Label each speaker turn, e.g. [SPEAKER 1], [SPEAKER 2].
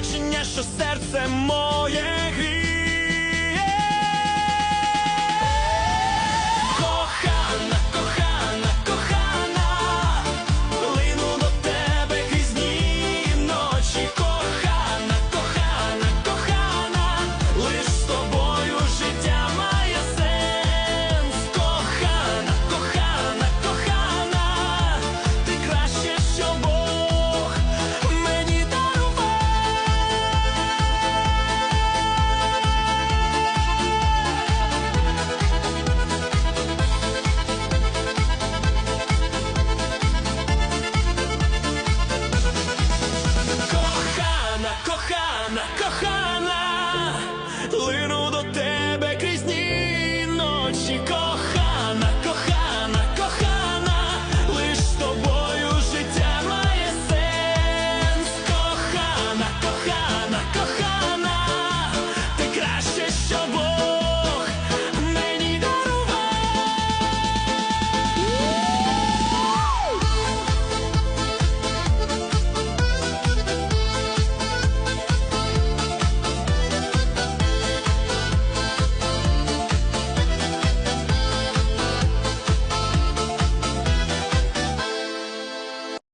[SPEAKER 1] побачення, що серце моє. кохана, кохана, лину до тебе крізь дні ночі, кохана, кохана, кохана, лиш з тобою життя має сенс, кохана, кохана, кохана, ти краще, що.